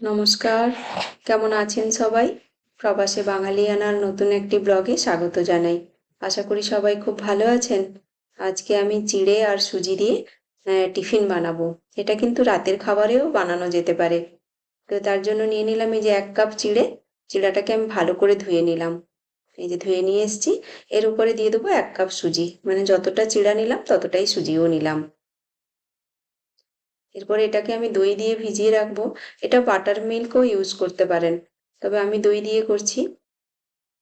নমস্কার। কেমন আছেন সবাই? প্রবাসে বাঙালিয়ানার নতুন একটি ব্লগে স্বাগত জানাই। আশা করি সবাই খুব ভালো আছেন। আজকে আমি চিড়ে আর সুজি দিয়ে টিফিন বানাবো। এটা কিন্তু রাতের খাবারেও বানানো যেতে পারে। তো তার জন্য নিয়ে নিলাম এই যে এক কাপ চিড়ে। চিড়াটাকে আমি ভালো করে ধুয়ে নিলাম। এই যে ধুয়ে নিয়ে এসেছি। এর উপরে দিয়ে দেবো এক কাপ সুজি। মানে যতটা চিড়া নিলাম, ততটাই সুজিও নিলাম। এরপরে এটাকে আমি দই দিয়ে ভিজিয়ে রাখব। এটা বাটার মিল্কও ইউজ করতে পারেন। তবে আমি দই দিয়ে করছি।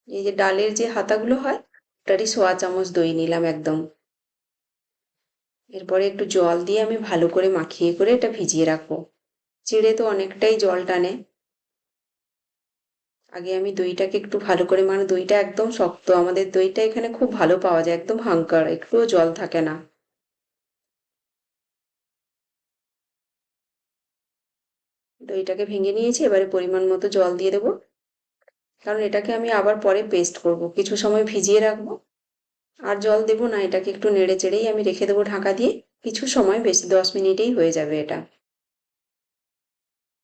এই যে ডালের যে হাতাগুলো হয়, ওটারই সোয়া চামচ দই নিলাম একদম। এরপরে একটু জল দিয়ে আমি ভালো করে মাখিয়ে করে এটা ভিজিয়ে রাখব। চিড়ে তো অনেকটাই জল টানে। আগে আমি দইটাকে একটু ভালো করে মানে দইটা একদম শক্ত, আমাদের দইটা এখানে খুব ভালো পাওয়া যায়, একদম হাঙ্কার একটুও জল থাকে না। দইটাকে ভেঙে নিয়েছি, এবারে পরিমাণ মতো জল দিয়ে দেবো। কারণ এটাকে আমি আবার পরে পেস্ট করব। কিছু সময় ভিজিয়ে রাখব। আর জল দেবো না, এটাকে একটু নেড়ে চেড়েই আমি রেখে দেবো ঢাকা দিয়ে। কিছু সময় বেশি দশ মিনিটেই হয়ে যাবে এটা।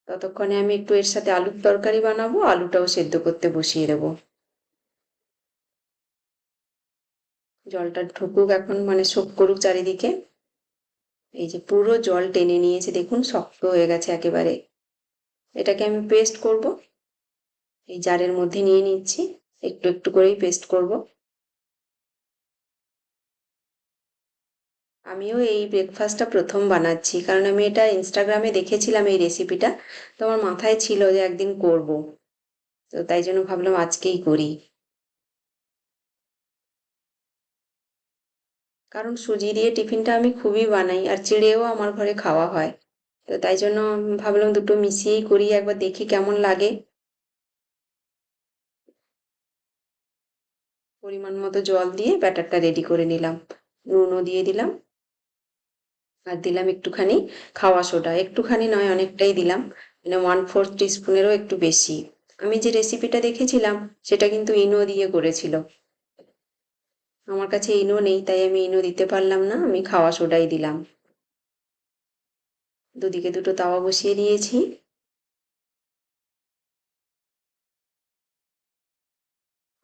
ততক্ষণে আমি একটু এর সাথে আলুর তরকারি বানাবো, আলুটাও সেদ্ধ করতে বসিয়ে দেবো। জলটা ঢুকুক এখন মানে শোক করুক চারিদিকে। এই যে পুরো জল টেনে নিয়েছে, দেখুন, শক্ত হয়ে গেছে একেবারে। এটাকে আমি পেস্ট করব। এই জারের মধ্যে নিয়ে নিচ্ছি, একটু একটু করেই পেস্ট করব। আমিও এই ব্রেকফাস্টটা প্রথম বানাচ্ছি, কারণ আমি এটা ইনস্টাগ্রামে দেখেছিলাম এই রেসিপিটা তো আমার মাথায় ছিল যে একদিন করব। তো তাই জন্য ভাবলাম আজকেই করি। কারণ সুজি দিয়ে টিফিনটা আমি খুবই বানাই, আর চিড়েও আমার ঘরে খাওয়া হয়। তো তাই জন্য ভাবলাম দুটো মিশিয়েই করি, একবার দেখি কেমন লাগে। পরিমাণ মতো জল দিয়ে ব্যাটারটা রেডি করে নিলাম। নুনও দিয়ে দিলাম। আর দিলাম একটুখানি খাওয়া সোডা। একটুখানি নয়, অনেকটাই দিলাম। মানে ওয়ান ফোর্থ টিস্পুনেরও একটু বেশি। আমি যে রেসিপিটা দেখেছিলাম, সেটা কিন্তু ইনো দিয়ে করেছিল। আমার কাছে ইনো নেই, তাই আমি ইনো দিতে পারলাম না, আমি খাওয়া সোডাই দিলাম। দুদিকে দুটো তাওয়া বসিয়ে দিয়েছি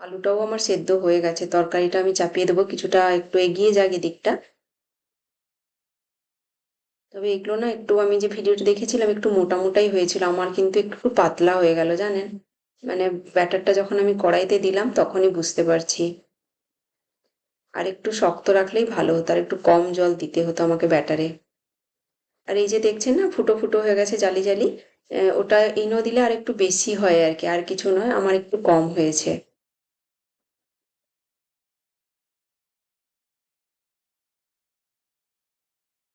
আলুটাও আমার সেদ্ধ হয়ে গেছে। তরকারিটা আমি চাপিয়ে দেবো। কিছুটা একটু এগিয়ে যাক এদিকটা। তবে এগুলো না একটু আমি যে ভিডিওটা দেখেছিলাম একটু মোটা মোটাই হয়েছিল। আমার কিন্তু একটু পাতলা হয়ে গেল, জানেন? মানে ব্যাটারটা যখন আমি কড়াইতে দিলাম তখনই বুঝতে পারছি। আর একটু শক্ত রাখলেই ভালো হতো। আর একটু কম জল দিতে হতো আমাকে ব্যাটারে। আর এই যে দেখছেন না, ফুটো ফুটো হয়ে গেছে জালি জালি ওটা ইনো দিলে আর একটু বেশি হয় আর কি, আর কিছু নয়, আমার একটু কম হয়েছে।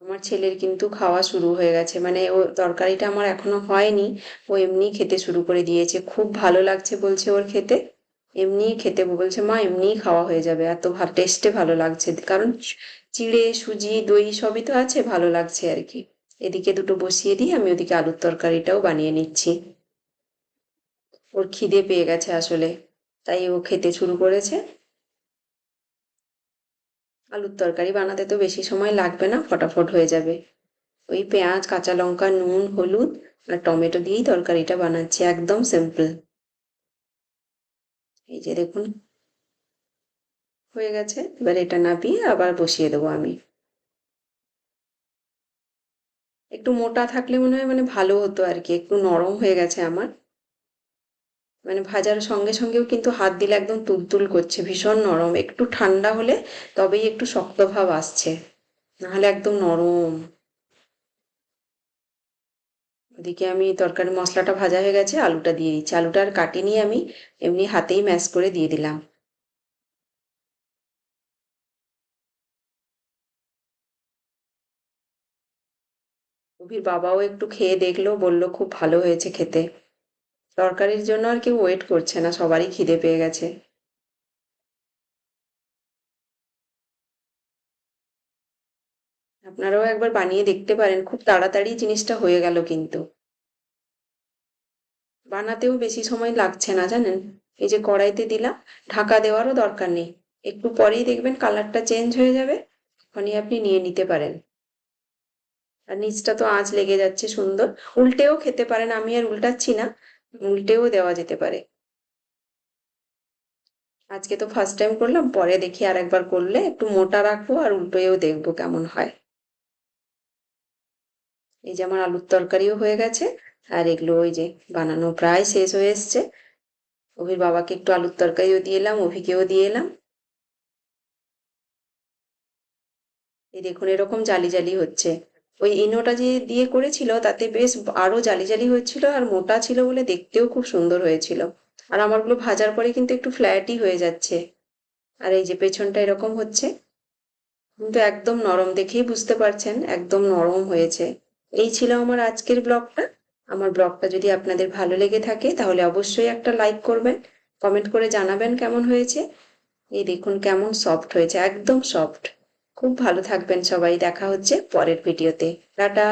আমার ছেলের কিন্তু খাওয়া শুরু হয়ে গেছে মানে ও তরকারিটা আমার এখনও হয়নি, ও এমনি খেতে শুরু করে দিয়েছে, খুব ভালো লাগছে বলছে ওর খেতে এমনি খেতে বলছে, মা, এমনিই খাওয়া হয়ে যাবে, এত টেস্টে ভালো লাগছে, কারণ চিড়ে, সুজি, দই সবই তো আছে, ভালো লাগছে আর কি। এদিকে দুটো বসিয়ে দিয়ে আমি ওদিকে আলুর তরকারিটাও বানিয়ে নিচ্ছি। ওর খিদে পেয়ে গেছে আসলে, তাই ও খেতে শুরু করেছে। আলুর তরকারি বানাতে তো বেশি সময় লাগবে না, ফটাফট হয়ে যাবে। ওই পেঁয়াজ, কাঁচা লঙ্কা, নুন, হলুদ আর টমেটো দিয়েই তরকারিটা বানাচ্ছি, একদম সিম্পল। এই যে দেখুন, হয়ে গেছে। এবার এটা নাপিয়ে আবার বসিয়ে দেবো আমি। একটু মোটা থাকলে মনে হয় মানে ভালো হতো আর কি একটু নরম হয়ে গেছে আমার। মানে ভাজার সঙ্গে সঙ্গেও কিন্তু হাত দিলে একদম তুলতুল করছে, ভীষণ নরম। একটু ঠান্ডা হলে তবেই একটু শক্ত ভাব আসছে, নাহলে একদম নরম। ওদিকে আমি তরকারি মশলাটা ভাজা হয়ে গেছে, আলুটা দিয়ে দিচ্ছি। আলুটা আর কাটিনি আমি, এমনি হাতেই ম্যাশ করে দিয়ে দিলাম। অভির বাবাও একটু খেয়ে দেখল, বলল, খুব ভালো হয়েছে খেতে। তরকারির জন্য আর কেউ ওয়েট করছে না, সবারই খিদে পেয়ে গেছে। আপনারাও একবার বানিয়ে দেখতে পারেন, খুব তাড়াতাড়ি জিনিসটা হয়ে গেল কিন্তু। বানাতেও বেশি সময় লাগছে না, জানেন? এই যে কড়াইতে দিলাম, ঢাকা দেওয়ারও দরকার নেই। একটু পরেই দেখবেন কালারটা চেঞ্জ হয়ে যাবে, তখনই আপনি নিয়ে নিতে পারেন। আর নিচটা তো আঁচ লেগে যাচ্ছে সুন্দর। উল্টেও খেতে পারেন, আমি আর উল্টাচ্ছি না, উল্টেও দেওয়া যেতে পারে। আজকে তো ফার্স্ট টাইম করলাম, পরে দেখি আর একবার করলে একটু মোটা রাখব আর উল্টোয়েও দেখব কেমন হয়। এই যে আমার আলুর তরকারিও হয়ে গেছে, আর এগুলো ওই যে বানানো প্রায় শেষ হয়ে এসছে। অভির বাবাকে একটু আলুর তরকারিও দিয়ে এলাম, অভিকেও দিয়ে এলাম। এই দেখুন, এরকম জালি জালি হচ্ছে। ওই ইনোটা যে দিয়ে করেছিল, তাতে বেশ আরও জালি জালি হয়েছিল আর মোটা ছিল বলে দেখতেও খুব সুন্দর হয়েছিল। আর আমারগুলো ভাজার পরে কিন্তু একটু ফ্ল্যাটই হয়ে যাচ্ছে। আর এই যে পেছনটা এরকম হচ্ছে, কিন্তু একদম নরম দেখেই বুঝতে পারছেন, একদম নরম হয়েছে। এই ছিল আমার আজকের ব্লগটা। আমার ব্লগটা যদি আপনাদের ভালো লেগে থাকে, তাহলে অবশ্যই একটা লাইক করবেন, কমেন্ট করে জানাবেন কেমন হয়েছে। এই দেখুন কেমন সফট হয়েছে, একদম সফট। খুব ভালো থাকবেন সবাই দেখা হচ্ছে পরের ভিডিওতে। টাটা!